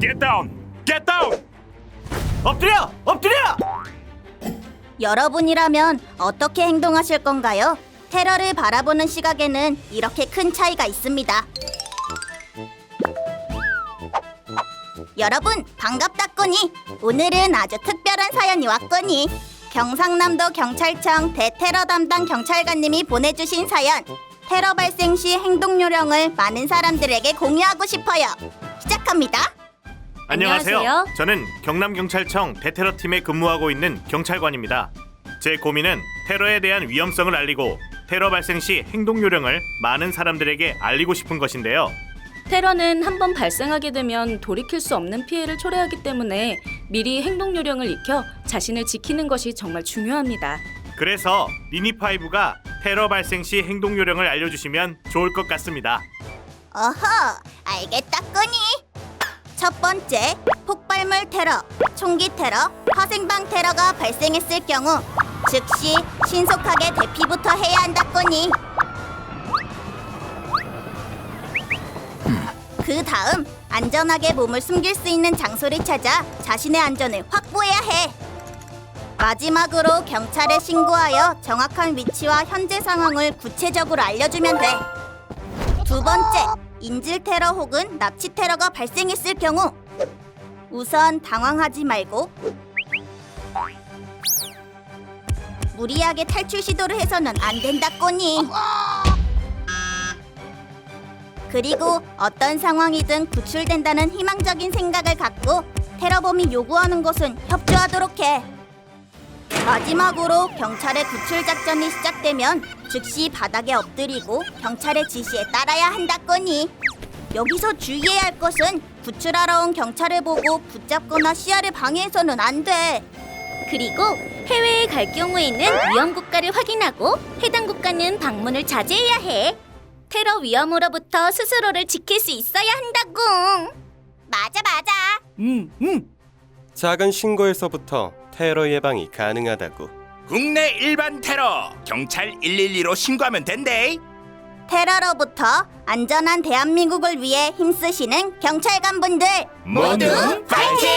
Get down! Get down! 엎드려! 엎드려! 여러분이라면 어떻게 행동하실 건가요? 테러를 바라보는 시각에는 이렇게 큰 차이가 있습니다. 여러분 반갑다 꾸니 오늘은 아주 특별한 사연이 왔꾸니 경상남도 경찰청 대테러 담당 경찰관님이 보내주신 사연 테러 발생 시 행동 요령을 많은 사람들에게 공유하고 싶어요 시작합니다 안녕하세요. 안녕하세요. 저는 경남경찰청 대테러 팀에 근무하고 있는 경찰관입니다. 제 고민은 테러에 대한 위험성을 알리고 테러 발생 시 행동 요령을 많은 사람들에게 알리고 싶은 것인데요. 테러는 한 번 발생하게 되면 돌이킬 수 없는 피해를 초래하기 때문에 미리 행동 요령을 익혀 자신을 지키는 것이 정말 중요합니다. 그래서 니니5가 테러 발생 시 행동 요령을 알려주시면 좋을 것 같습니다. 어허, 알겠다. 첫 번째, 폭발물 테러, 총기 테러, 화생방 테러가 발생했을 경우 즉시 신속하게 대피부터 해야 한다 꾸니. 그 다음 안전하게 몸을 숨길 수 있는 장소를 찾아 자신의 안전을 확보해야 해. 마지막으로 경찰에 신고하여 정확한 위치와 현재 상황을 구체적으로 알려주면 돼. 두 번째, 인질 테러 혹은 납치 테러가 발생했을 경우 우선 당황하지 말고 무리하게 탈출 시도를 해서는 안 된다 꼬니. 그리고 어떤 상황이든 구출된다는 희망적인 생각을 갖고 테러범이 요구하는 것은 협조하도록 해. 마지막으로 경찰의 구출 작전이 시작되면 즉시 바닥에 엎드리고 경찰의 지시에 따라야 한다 거니 여기서 주의해야 할 것은 구출하러 온 경찰을 보고 붙잡거나 시야를 방해해서는 안 돼. 그리고 해외에 갈 경우에는 위험 국가를 확인하고 해당 국가는 방문을 자제해야 해. 테러 위험으로부터 스스로를 지킬 수 있어야 한다고. 맞아 맞아. 음, 음. 작은 신고에서부터 테러 예방이 가능하다고. 국내 일반 테러 경찰 112로 신고하면 된대. 테러로부터 안전한 대한민국을 위해 힘쓰시는 경찰관분들 모두 파이팅!